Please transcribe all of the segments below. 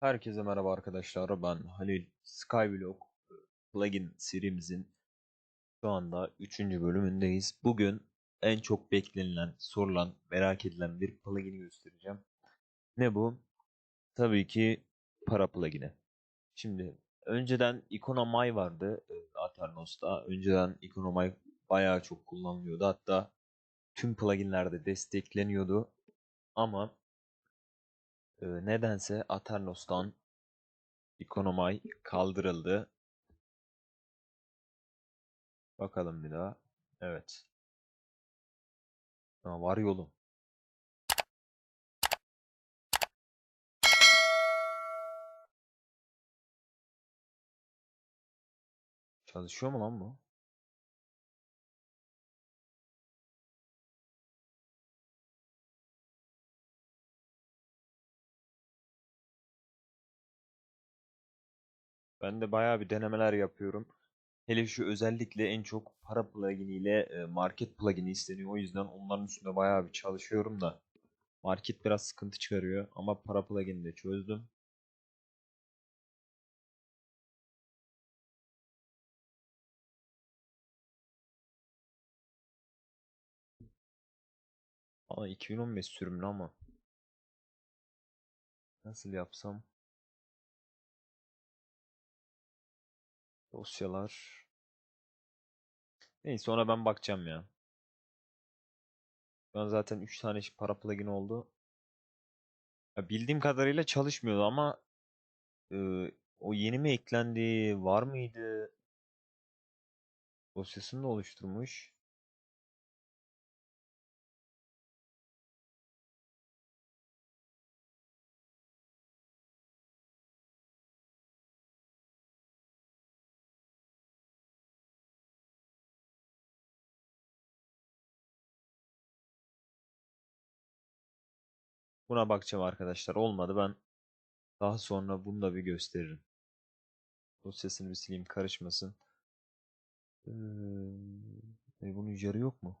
Herkese merhaba arkadaşlar. Ben Halil. Skyblock plugin serimizin şu anda 3. bölümündeyiz. Bugün en çok beklenilen, sorulan, merak edilen bir plugin'i göstereceğim. Ne bu? Tabii ki para plugin'i. Şimdi önceden Economay vardı e, Aternos'ta. Önceden Economay bayağı çok kullanılıyordu. Hatta tüm pluginlerde destekleniyordu. Ama e, nedense Aternos'tan Economay kaldırıldı. Bakalım bir daha. Evet. Ha, var yolum. Çalışıyor mu lan bu? Ben de bayağı bir denemeler yapıyorum. Hele şu özellikle en çok para plugini ile e, market plugini isteniyor. O yüzden onların üstünde bayağı bir çalışıyorum da. Market biraz sıkıntı çıkarıyor ama para pluginini de çözdüm. Aa 2015 sürümlü ama. Nasıl yapsam? Dosyalar. Neyse sonra ben bakacağım ya. An zaten 3 tane para plugin oldu. Ya bildiğim kadarıyla çalışmıyordu ama e, o yeni mi eklendi? Var mıydı? Dosyasını da oluşturmuş. Buna bakacağım arkadaşlar. Olmadı ben daha sonra bunu da bir gösteririm. Dosyasını bir sileyim karışmasın. Ee, e, bunun yarı yok mu?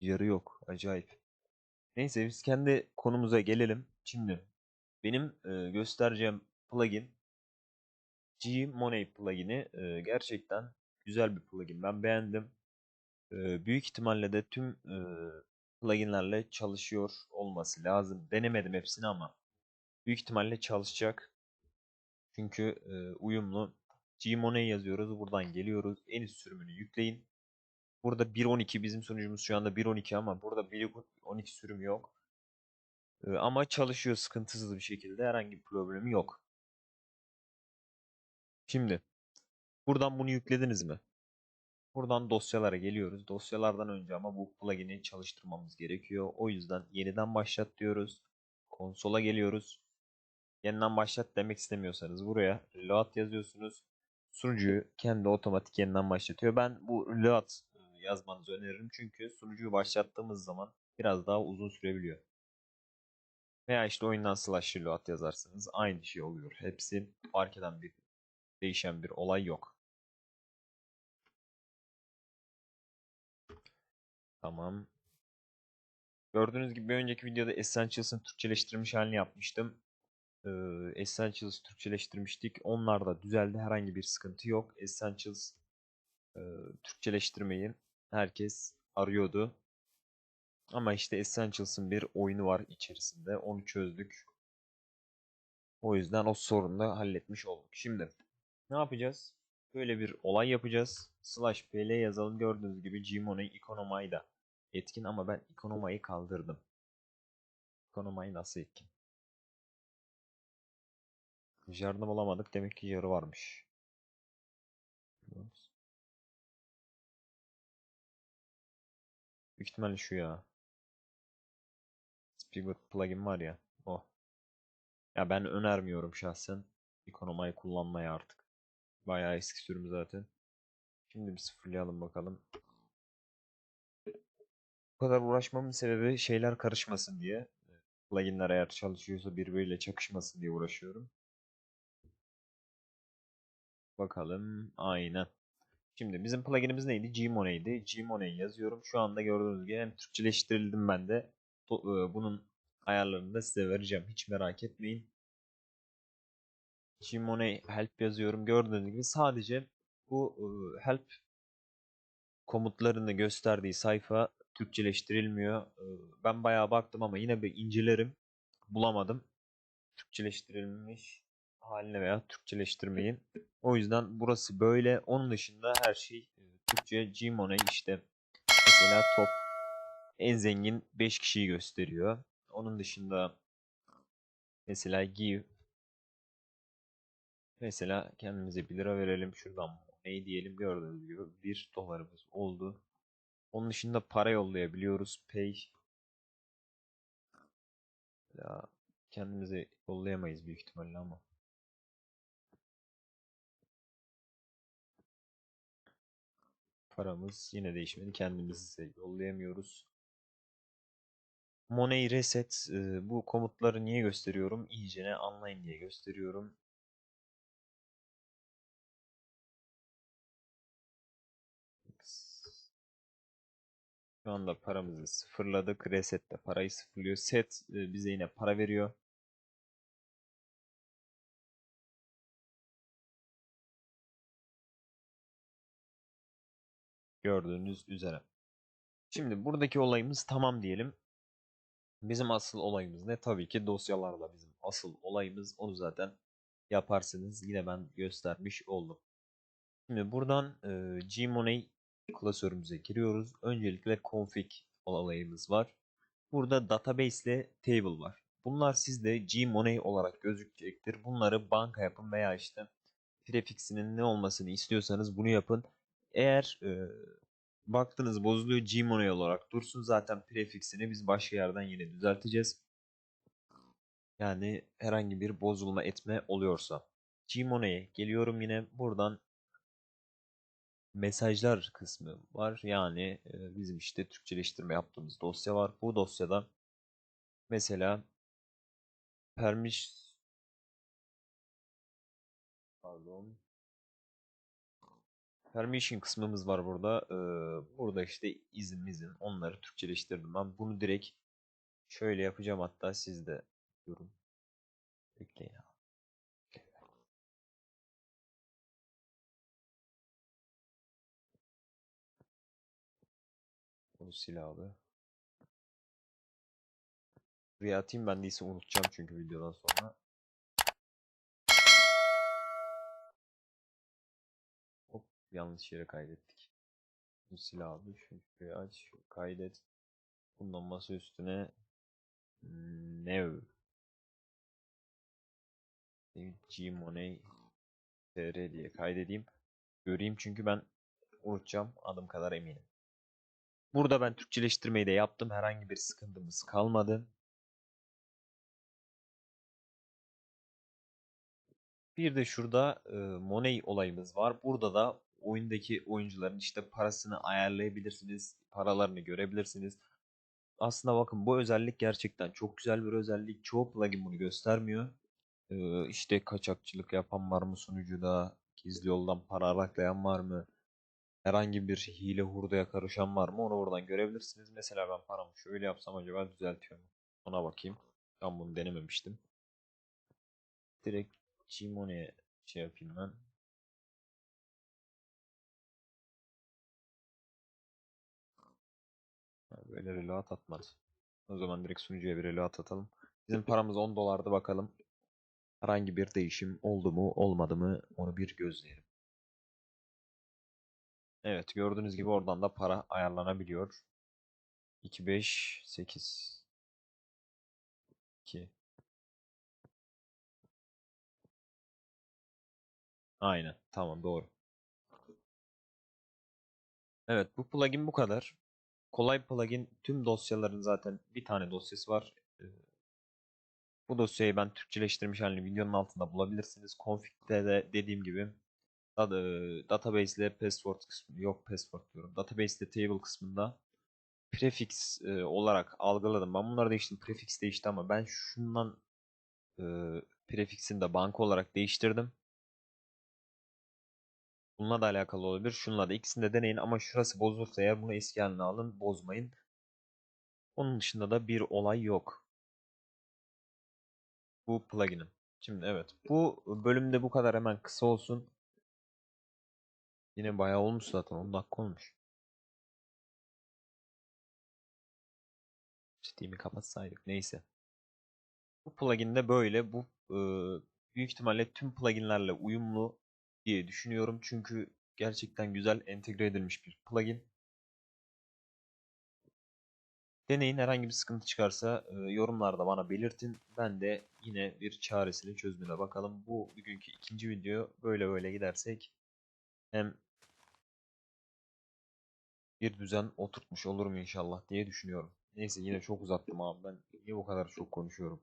Yarı yok. Acayip. Neyse biz kendi konumuza gelelim. Şimdi benim e, göstereceğim plugin G-Money plugin'i e, gerçekten güzel bir plugin. Ben beğendim. Büyük ihtimalle de tüm e, pluginlerle çalışıyor olması lazım. Denemedim hepsini ama büyük ihtimalle çalışacak. Çünkü e, uyumlu. Gmoney yazıyoruz. Buradan geliyoruz. En üst sürümünü yükleyin. Burada 1.12 bizim sunucumuz şu anda 1.12 ama burada 1.12 sürüm yok. E, ama çalışıyor sıkıntısız bir şekilde. Herhangi bir problemi yok. Şimdi buradan bunu yüklediniz mi? Buradan dosyalara geliyoruz. Dosyalardan önce ama bu plugin'i çalıştırmamız gerekiyor. O yüzden yeniden başlat diyoruz. Konsola geliyoruz. Yeniden başlat demek istemiyorsanız buraya reload yazıyorsunuz. Sunucuyu kendi otomatik yeniden başlatıyor. Ben bu reload yazmanızı öneririm. Çünkü sunucuyu başlattığımız zaman biraz daha uzun sürebiliyor. Veya işte oyundan slash reload yazarsınız. Aynı şey oluyor. Hepsi fark eden bir değişen bir olay yok. Tamam. Gördüğünüz gibi bir önceki videoda Essentials'ın Türkçeleştirilmiş halini yapmıştım. Ee, Essentials Türkçeleştirmiştik. Onlar da düzeldi. Herhangi bir sıkıntı yok. Essentials e, Türkçeleştirmeyi herkes arıyordu. Ama işte Essentials'ın bir oyunu var içerisinde. Onu çözdük. O yüzden o sorunu da halletmiş olduk. Şimdi ne yapacağız? Böyle bir olay yapacağız. Slash pl yazalım. Gördüğünüz gibi Gmoney Economay da etkin ama ben Economay'ı kaldırdım. Economay nasıl etkin? Yardım olamadık. Demek ki yarı varmış. Büyük ihtimalle şu ya. Spigot plugin var ya. O. Ya ben önermiyorum şahsen. Economay kullanmayı artık. Bayağı eski sürüm zaten. Şimdi bir sıfırlayalım bakalım. Bu kadar uğraşmamın sebebi şeyler karışmasın diye. Pluginler eğer çalışıyorsa birbiriyle çakışmasın diye uğraşıyorum. Bakalım. Aynen. Şimdi bizim pluginimiz neydi? Gmoney'di. Gmoney yazıyorum. Şu anda gördüğünüz gibi hem Türkçeleştirildim ben de. Bunun ayarlarını da size vereceğim. Hiç merak etmeyin. Gmoney help yazıyorum. Gördüğünüz gibi sadece bu e, help komutlarını gösterdiği sayfa Türkçeleştirilmiyor. Ben bayağı baktım ama yine bir incelerim. Bulamadım. Türkçeleştirilmiş haline veya Türkçeleştirmeyin. O yüzden burası böyle. Onun dışında her şey Türkçe. Gmoney işte mesela top en zengin 5 kişiyi gösteriyor. Onun dışında mesela give mesela kendimize 1 lira verelim. Şuradan ne diyelim gördüğünüz gibi 1 dolarımız oldu. Onun dışında para yollayabiliyoruz. Pay ya kendimize yollayamayız büyük ihtimalle ama. Paramız yine değişmedi. Kendimize yollayamıyoruz. Money reset bu komutları niye gösteriyorum? İyicene anlayın diye gösteriyorum. Şu anda paramızı sıfırladık. Reset de parayı sıfırlıyor. Set e, bize yine para veriyor. Gördüğünüz üzere. Şimdi buradaki olayımız tamam diyelim. Bizim asıl olayımız ne? Tabii ki dosyalarla bizim asıl olayımız. Onu zaten yaparsınız. Yine ben göstermiş oldum. Şimdi buradan e, Gmoney klasörümüze giriyoruz. Öncelikle config olayımız var. Burada database ile table var. Bunlar sizde Gmoney olarak gözükecektir. Bunları banka yapın veya işte prefixinin ne olmasını istiyorsanız bunu yapın. Eğer e, baktınız bozuluyor Gmoney olarak dursun. Zaten prefixini biz başka yerden yine düzelteceğiz. Yani herhangi bir bozulma etme oluyorsa. Gmoney'e geliyorum yine. Buradan mesajlar kısmı var. Yani e, bizim işte Türkçeleştirme yaptığımız dosya var. Bu dosyada mesela permiş pardon permission kısmımız var burada. Ee, burada işte izin izin onları Türkçeleştirdim ben. Bunu direkt şöyle yapacağım hatta siz de yorum. Bekleyin abi. Bunu sil abi. Buraya atayım ben değilse unutacağım çünkü videodan sonra. Hop yanlış yere kaydettik. Bunu sil abi. Şunu şuraya aç. şunu Kaydet. Bundan masa üstüne New Gmoney TR diye kaydedeyim. Göreyim çünkü ben unutacağım adım kadar eminim. Burada ben Türkçeleştirmeyi de yaptım. Herhangi bir sıkıntımız kalmadı. Bir de şurada e, Money olayımız var. Burada da oyundaki oyuncuların işte parasını ayarlayabilirsiniz. Paralarını görebilirsiniz. Aslında bakın bu özellik gerçekten çok güzel bir özellik. Çoğu plugin bunu göstermiyor. E, işte kaçakçılık yapan var mı sunucuda? Gizli yoldan para araklayan var mı? Herhangi bir hile hurdaya karışan var mı? Onu buradan görebilirsiniz. Mesela ben paramı şöyle yapsam acaba düzeltiyor mu? Ona bakayım. Ben bunu denememiştim. Direkt Gmoney'e şey yapayım ben. Böyle reload atmaz. O zaman direkt sunucuya bir reload atalım. Bizim paramız 10 dolardı bakalım. Herhangi bir değişim oldu mu olmadı mı onu bir gözleyelim. Evet gördüğünüz gibi oradan da para ayarlanabiliyor. 2, 5, 8, 2. Aynen tamam doğru. Evet bu plugin bu kadar. Kolay plugin tüm dosyaların zaten bir tane dosyası var. Ee, Bu dosyayı ben Türkçeleştirmiş halini videonun altında bulabilirsiniz. Config'de de dediğim gibi database ile password kısmı yok password diyorum. Database ile table kısmında prefix e, olarak algıladım. Ben bunları değiştirdim. Prefix değişti ama ben şundan e, prefixini de banka olarak değiştirdim. Bununla da alakalı olabilir. Şununla da ikisini de deneyin ama şurası bozulursa eğer bunu eski haline alın. Bozmayın. Onun dışında da bir olay yok. Bu plugin'im. Şimdi evet. Bu bölümde bu kadar hemen kısa olsun. Yine bayağı olmuş zaten. 10 dakika olmuş. Steam'i kapatsaydık. Neyse. Bu plugin de böyle. Bu büyük ihtimalle tüm pluginlerle uyumlu diye düşünüyorum. Çünkü gerçekten güzel entegre edilmiş bir plugin. Deneyin herhangi bir sıkıntı çıkarsa yorumlarda bana belirtin. Ben de yine bir çaresini çözümüne bakalım. Bu bugünkü ikinci video böyle böyle gidersek hem bir düzen oturtmuş olurum inşallah diye düşünüyorum. Neyse yine çok uzattım abi ben niye bu kadar çok konuşuyorum.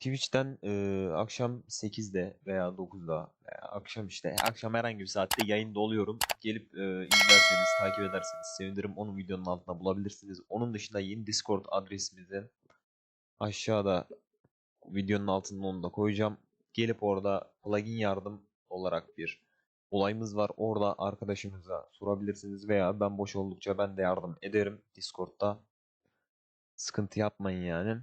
Twitch'ten e, akşam 8'de veya 9'da veya akşam işte akşam herhangi bir saatte yayında oluyorum. Gelip e, izlerseniz, takip ederseniz sevinirim. Onu videonun altına bulabilirsiniz. Onun dışında yeni Discord adresimizi aşağıda videonun altına onu da koyacağım. Gelip orada plugin yardım olarak bir olayımız var. Orada arkadaşımıza sorabilirsiniz veya ben boş oldukça ben de yardım ederim Discord'da. Sıkıntı yapmayın yani.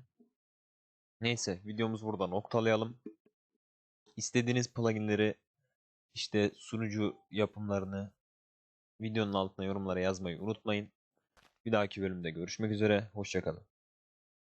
Neyse videomuz burada noktalayalım. İstediğiniz pluginleri işte sunucu yapımlarını videonun altına yorumlara yazmayı unutmayın. Bir dahaki bölümde görüşmek üzere. Hoşçakalın.